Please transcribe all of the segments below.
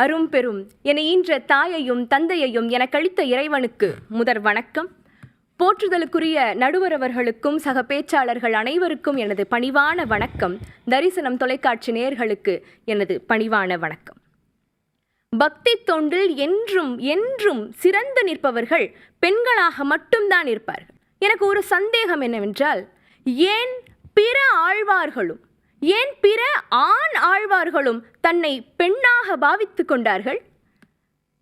அரும் பெரும் என ஈன்ற தாயையும் தந்தையையும் எனக்களித்த இறைவனுக்கு முதற் வணக்கம். போற்றுதலுக்குரிய நடுவரவர்களுக்கும் சக பேச்சாளர்கள் அனைவருக்கும் எனது பணிவான வணக்கம். தரிசனம் தொலைக்காட்சி நேர்களுக்கு எனது பணிவான வணக்கம். பக்தி தொண்டில் என்றும் என்றும் சிறந்து நிற்பவர்கள் பெண்களாக மட்டும்தான் இருப்பார்கள். எனக்கு ஒரு சந்தேகம் என்னவென்றால் ஏன் பிற ஆழ்வார்களும் ஏன் பிற ஆண் ஆழ்வார்களும் தன்னை பெண்ணாக பாவித்துக் கொண்டார்கள்?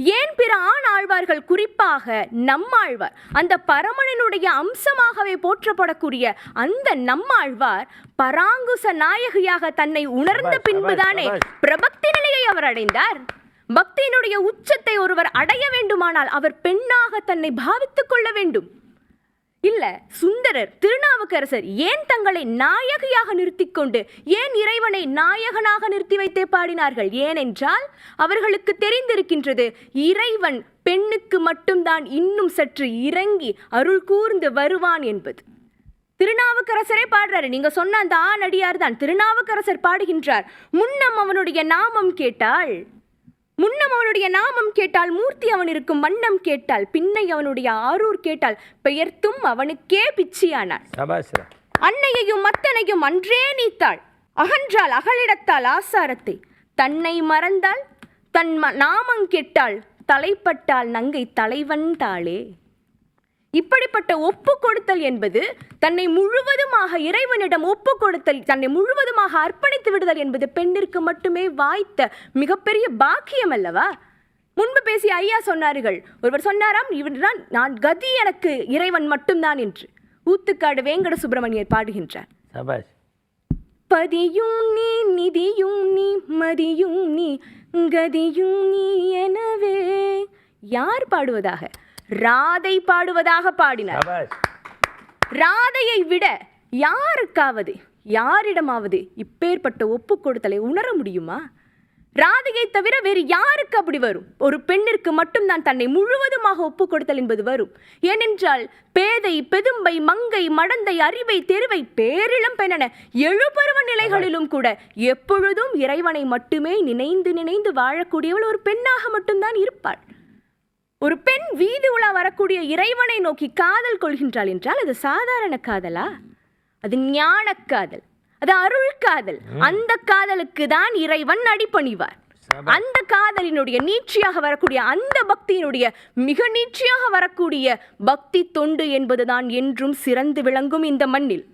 ஏன் பிற ஆண் ஆழ்வார்கள் குறிப்பாக நம்மாழ்வார் அந்த பரமனினுடைய அம்சமாகவே போற்றப்படக்கூடிய அந்த நம்மாழ்வார் பராங்குச நாயகியாக தன்னை உணர்ந்த பின்புதானே. பிரபக்தி நிலையை அவர் அடைந்தார்? பக்தியினுடைய உச்சத்தை ஒருவர் அடைய வேண்டுமானால் அவர் பெண்ணாக தன்னை பாவித்துக் கொள்ள வேண்டும். இல்ல சுந்தரர் திருநாவுக்கரசர் ஏன் தங்களை நாயகியாக நிறுத்தி கொண்டு ஏன் இறைவனை நாயகனாக நிறுத்தி வைத்தே பாடினார்கள்? ஏனென்றால் அவர்களுக்கு தெரிந்திருக்கின்றது இறைவன் பெண்ணுக்கு மட்டும்தான் இன்னும் சற்று இறங்கி அருள் கூர்ந்து வருவான் என்பது. திருநாவுக்கரசரே பாடுறாரு. நீங்க சொன்ன அந்த ஆணடியார் தான் திருநாவுக்கரசர் பாடுகின்றார். முன்னம் அவனுடைய நாமம் கேட்டாள் முன்னம் அவனுடைய நாமம் கேட்டால் மூர்த்தி அவன் இருக்கும் வண்ணம் கேட்டால் பின்னை அவனுடைய ஆரூர் கேட்டால் பெயர்த்தும் அவனுக்கே பிச்சியானாள் சபாஸ்ரா அன்னையையும் மத்தனையும் அன்றே நீத்தாள். அகன்றால் அகலிடத்தால் ஆசாரத்தை. தன்னை மறந்தால் தன் ம- நாமங் கெட்டாள் தலைப்பட்டால் நங்கை தலைவன் தாளே. இப்படிப்பட்ட ஒப்பு கொடுத்தல் என்பது தன்னை முழுவதுமாக இறைவனிடம் ஒப்பு கொடுத்தல் தன்னை முழுவதுமாக அர்ப்பணித்து விடுதல் என்பது பெண்ணிற்கு மட்டுமே வாய்த்த மிகப்பெரிய பாக்கியம் அல்லவா? முன்பு பேசிய ஐயா சொன்னார்கள் ஒருவர் சொன்னாராம் இவர்தான் நான் கதி எனக்கு இறைவன் மட்டும்தான் என்று. ஊத்துக்காடு வேங்கட சுப்பிரமணியர் பாடுகின்றார். பதியும் நீ நிதியும் நீ மதியும் நீ கதியும் நீ எனவே யார் பாடுவதாக? ராதை பாடுவதாக பாடினார். ராதையை விட யாருக்காவது யாரிடமாவது இப்பேற்பட்ட ஒப்பு கொடுத்தலை உணர முடியுமா? ராதையை தவிர வேறு யாருக்கு அப்படி வரும்? ஒரு பெண்ணிற்கு மட்டும்தான் தன்னை முழுவதுமாக ஒப்பு கொடுத்தல் என்பது வரும். ஏனென்றால் பேதை பெதும்பை மங்கை மடந்தை அறிவை தெருவை பேரிளம் பெண்ணென எழுபருவ நிலைகளிலும் கூட எப்பொழுதும் இறைவனை மட்டுமே நினைந்து நினைந்து வாழக்கூடியவள் ஒரு பெண்ணாக மட்டும்தான் இருப்பாள். ஒரு பெண் வீதி உலா வரக்கூடிய இறைவனை நோக்கி காதல் கொள்கின்றாள் என்றால் அது சாதாரண காதலா? அது ஞானக் காதல் அது அருள் காதல். அந்த காதலுக்கு தான் இறைவன் அடிபணிவார். அந்த காதலினுடைய நீட்சியாக வரக்கூடிய அந்த பக்தியினுடைய மிக நீட்சியாக வரக்கூடிய பக்தி தொண்டு என்பதுதான் என்றும் சிறந்து விளங்கும் இந்த மண்ணில்.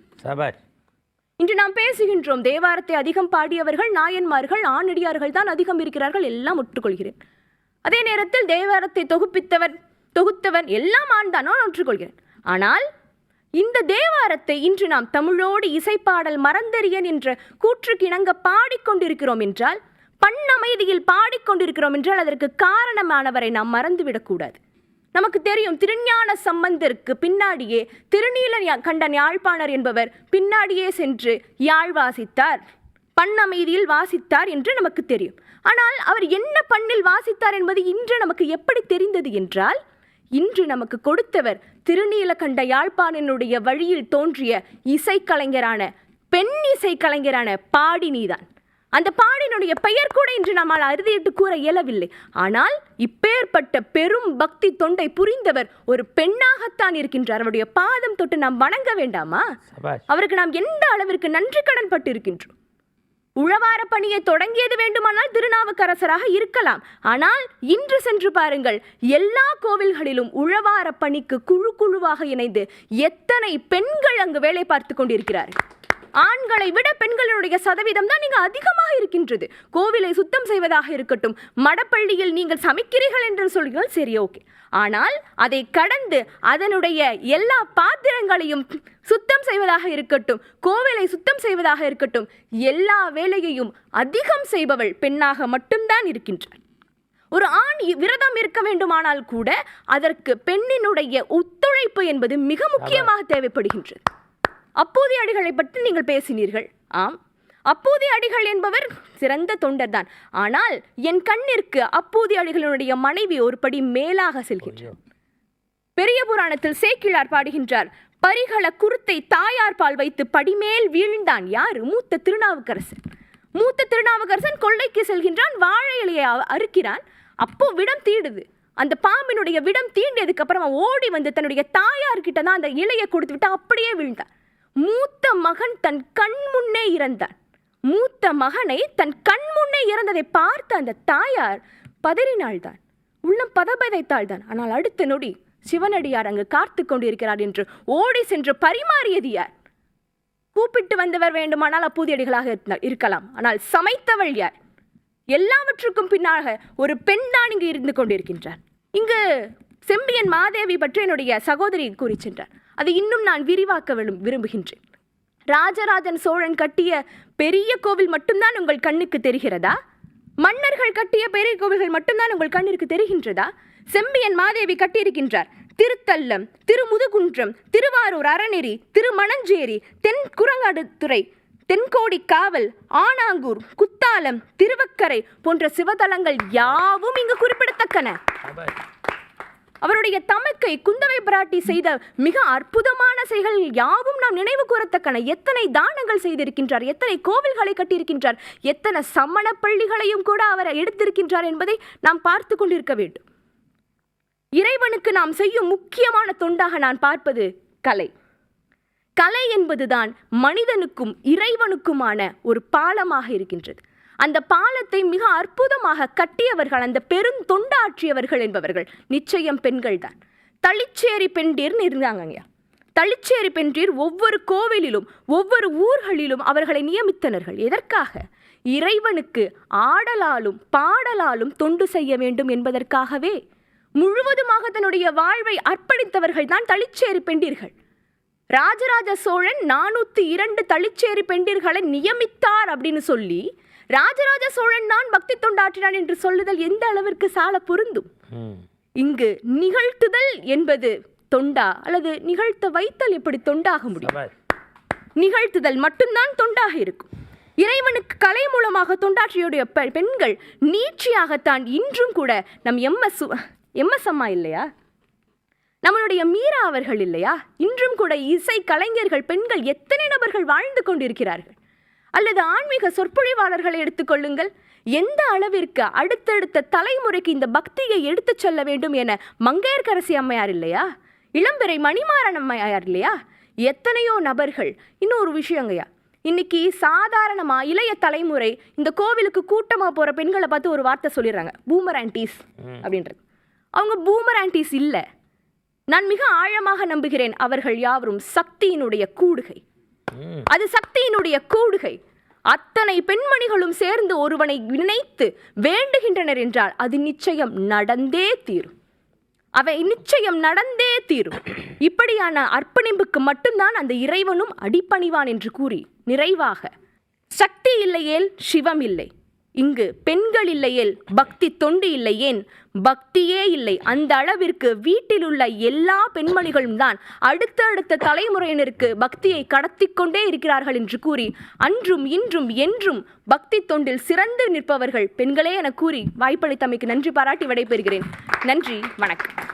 இன்று நாம் பேசுகின்றோம் தேவாரத்தை அதிகம் பாடியவர்கள் நாயன்மார்கள் ஆணடியார்கள் தான் அதிகம் இருக்கிறார்கள் எல்லாம் ஒற்றுக்கொள்கிறேன். அதே நேரத்தில் தேவாரத்தை தொகுப்பித்தவன் தொகுத்தவன் எல்லாம் ஆண் நான் ஒற்றுக்கொள்கிறேன் ஆனால் இந்த தேவாரத்தை இன்று நாம் தமிழோடு இசைப்பாடல் மறந்தறியன் என்ற கூற்றுக்கு இணங்க பாடிக்கொண்டிருக்கிறோம் என்றால் பண்ணமைதியில் பாடிக்கொண்டிருக்கிறோம் என்றால் அதற்கு காரணமானவரை நாம் மறந்துவிடக்கூடாது நமக்கு தெரியும் திருஞான சம்பந்தருக்கு பின்னாடியே திருநீல கண்டன் யாழ்ப்பாணர் என்பவர் பின்னாடியே சென்று யாழ் வாசித்தார் பண்ணமைதியில் வாசித்தார் என்று நமக்கு தெரியும். ஆனால் அவர் என்ன பண்ணில் வாசித்தார் என்பது இன்று நமக்கு எப்படி தெரிந்தது என்றால் இன்று நமக்கு கொடுத்தவர் திருநீலகண்ட யாழ்ப்பாணனுடைய வழியில் தோன்றிய இசைக்கலைஞரான பெண் இசைக்கலைஞரான பாடினிதான். அந்த பாடினுடைய பெயர் கூட இன்று நம்மால் அறுதியிட்டு கூற இயலவில்லை. ஆனால் இப்பேற்பட்ட பெரும் பக்தி தொண்டை புரிந்தவர் ஒரு பெண்ணாகத்தான் இருக்கின்றார். அவருடைய பாதம் தொட்டு நாம் வணங்க வேண்டாமா? அவருக்கு நாம் எந்த அளவிற்கு நன்றி கடன் பட்டு இருக்கின்றோம் உழவார பணியை தொடங்கியது வேண்டுமானால் திருநாவுக்கரசராக இருக்கலாம். ஆனால் இன்று சென்று பாருங்கள் எல்லா கோவில்களிலும் உழவார பணிக்கு குழு குழுவாக இணைந்து எத்தனை பெண்கள் அங்கு வேலை பார்த்து கொண்டிருக்கிறார்கள்? ஆண்களை விட பெண்களுடைய சதவீதம் தான் நீங்க அதிகமாக இருக்கின்றது. கோவிலை சுத்தம் செய்வதாக இருக்கட்டும் மடப்பள்ளியில் நீங்கள் சமைக்கிறீர்கள் என்று சொல்கிறீர்கள் சரி ஓகே. ஆனால் அதை கடந்து அதனுடைய எல்லா பாத்திரங்களையும் சுத்தம் செய்வதாக இருக்கட்டும் கோவிலை சுத்தம் செய்வதாக இருக்கட்டும் எல்லா வேலையையும் அதிகம் செய்பவள் பெண்ணாக மட்டும்தான் இருக்கின்றார் ஒரு ஆண் விரதம் இருக்க வேண்டுமானால் கூட அதற்கு பெண்ணினுடைய ஒத்துழைப்பு என்பது மிக முக்கியமாக தேவைப்படுகின்றது. அப்போதைய அடிகளை பற்றி நீங்கள் பேசினீர்கள். ஆம். அப்போதைய அடிகள் என்பவர் சிறந்த தொண்டர்தான் ஆனால் என் கண்ணிற்கு அப்போதைய அடிகளினுடைய மனைவி ஒரு படி மேலாக செல்கின்றார் பெரிய புராணத்தில் சேக்கிழார் பாடுகின்றார் பரிகள குருத்தை தாயார் பால் வைத்து படிமேல் வீழ்ந்தான் யார்? மூத்த திருநாவுக்கரசன். மூத்த திருநாவுக்கரசன் கொள்ளைக்கு செல்கின்றான் வாழை இலையை அறுக்கிறான். அப்போ விடம் தீடுது. அந்த பாம்பினுடைய விடம் தீண்டியதுக்கு அப்புறமா ஓடி வந்து தன்னுடைய தாயார்கிட்ட தான் அந்த இலையை கொடுத்து விட்டு அப்படியே விழுந்தான். மூத்த மகன் தன் கண் முன்னே இறந்தான். மூத்த மகனை தன் கண் முன்னே இறந்ததை பார்த்த அந்த தாயார் பதறினாள்தான். உள்ளம் பதபதைத்தாள்தான். ஆனால் அடுத்த நொடி சிவனடியார் அங்கு காத்து கொண்டிருக்கிறார் என்று ஓடி சென்று பரிமாறியது யார்? கூப்பிட்டு வந்தவர் வேண்டுமானால் அப்பூதியடிகளாக இருக்கலாம். ஆனால் சமைத்தவள் யார்? எல்லாவற்றுக்கும் பின்னாக ஒரு பெண் தான் இங்கு இருந்து கொண்டிருக்கின்றார். இங்கு செம்பியன் மாதேவி பற்றி என்னுடைய சகோதரி கூறி சென்றார். அதை இன்னும் நான் விரிவாக்க விரும்புகின்றேன். ராஜராஜன் சோழன் கட்டிய பெரிய கோவில் மட்டும்தான் உங்கள் கண்ணுக்கு தெரிகிறதா? மன்னர்கள் கட்டிய பெரிய கோவில்கள் மட்டும்தான் உங்கள் கண்ணிற்கு தெரிகின்றதா? செம்பியன் மாதேவி கட்டியிருக்கின்றார் திருத்தல்லம் திருமுதுகுன்றம் திருவாரூர் அறநெறி திருமணஞ்சேரி தென் குரங்காடுதுறை தென்கோடி காவல் ஆனாங்கூர் குத்தாலம் திருவக்கரை போன்ற சிவதலங்கள் யாவும் இங்கு குறிப்பிடத்தக்கன. அவருடைய தமக்கை குந்தவை பிராட்டி செய்த மிக அற்புதமான செயல்கள் யாவும் நாம் நினைவு கூறத்தக்கன. எத்தனை தானங்கள் செய்திருக்கின்றார் எத்தனை கோவில்களை கட்டியிருக்கின்றார் எத்தனை சமண பள்ளிகளையும் கூட அவர் எடுத்திருக்கின்றார் என்பதை நாம் பார்த்து கொண்டிருக்க வேண்டும். இறைவனுக்கு நாம் செய்யும் முக்கியமான தொண்டாக நான் பார்ப்பது கலை. கலை என்பதுதான் மனிதனுக்கும் இறைவனுக்குமான ஒரு பாலமாக இருக்கின்றது. அந்த பாலத்தை மிக அற்புதமாக கட்டியவர்கள் அந்த பெருந்தொண்டாற்றியவர்கள் என்பவர்கள். நிச்சயம் பெண்கள் தான். தளிச்சேரி பெண்டீர்னு இருந்தாங்கய்யா தளிச்சேரி பெண்டீர் ஒவ்வொரு கோவிலிலும் ஒவ்வொரு ஊர்களிலும் அவர்களை நியமித்தனர்கள். எதற்காக? இறைவனுக்கு ஆடலாலும் பாடலாலும் தொண்டு செய்ய வேண்டும் என்பதற்காகவே. முழுவதுமாக தன்னுடைய வாழ்வை அர்ப்பணித்தவர்கள் தான் தளிச்சேரி பெண்டீர்கள். ராஜராஜ சோழன் நானூற்றி இரண்டு தளிச்சேரி பெண்டிர்களை நியமித்தார் அப்படின்னு சொல்லி ராஜராஜ சோழன் தான் பக்தி தொண்டாற்றினான் என்று சொல்லுதல் எந்த அளவிற்கு சால பொருந்தும்? இங்கு நிகழ்த்துதல் என்பது தொண்டா அல்லது நிகழ்த்த வைத்தல் எப்படி தொண்டாக முடியும்? நிகழ்த்துதல் மட்டும்தான் தொண்டாக இருக்கும். இறைவனுக்கு கலை மூலமாக தொண்டாற்றியுடைய பெண்கள் நீட்சியாகத்தான் இன்றும் கூட நம் எம்எஸ் எம்எஸ் அம்மா இல்லையா? நம்மளுடைய மீரா அவர்கள் இல்லையா? இன்றும் கூட இசை கலைஞர்கள் பெண்கள் எத்தனை நபர்கள் வாழ்ந்து கொண்டிருக்கிறார்கள்? அல்லது ஆன்மீக சொற்பொழிவாளர்களை எடுத்துக்கொள்ளுங்கள் எந்த அளவிற்கு அடுத்தடுத்த தலைமுறைக்கு இந்த பக்தியை எடுத்துச் செல்ல வேண்டும் என மங்கையர்க்கரசி அம்மையார் இல்லையா? இளம்பிறை மணிமாறன் அம்மையார் இல்லையா? எத்தனையோ நபர்கள். இன்னொரு விஷயங்கய்யா இன்னைக்கு சாதாரணமா இளைய தலைமுறை இந்த கோவிலுக்கு கூட்டமா போற பெண்களை பார்த்து ஒரு வார்த்தை சொல்லிடுறாங்க. பூமர் ஆன்டீஸ் அப்படின்றது. அவங்க பூமர் ஆன்டீஸ் இல்லை. நான் மிக ஆழமாக நம்புகிறேன் அவர்கள் யாவரும் சக்தியினுடைய கூடுகை. அது சக்தியினுடைய கூடுகை. அத்தனை பெண்மணிகளும் சேர்ந்து ஒருவனை நினைத்து வேண்டுகின்றனர் என்றால் அது நிச்சயம் நடந்தே தீரும். அவை நிச்சயம் நடந்தே தீரும். இப்படியான அர்ப்பணிப்புக்கு மட்டும்தான் அந்த இறைவனும் அடிபணிவான் என்று கூறி நிறைவாக. சக்தி இல்லையேல் சிவம் இல்லை. இங்கு பெண்கள் இல்லையேல் பக்தி தொண்டு இல்லையேன் பக்தியே இல்லை. அந்த அளவிற்கு வீட்டில் உள்ள எல்லா பெண்மணிகளும் தான் அடுத்தடுத்த தலைமுறையினருக்கு பக்தியை கடத்திக் கொண்டே இருக்கிறார்கள் என்று கூறி அன்றும் இன்றும் என்றும் பக்தி தொண்டில் சிறந்து நிற்பவர்கள் பெண்களே என கூறி வாய்ப்பளித்தமைக்கு நன்றி பாராட்டி விடைபெறுகிறேன். நன்றி. வணக்கம்.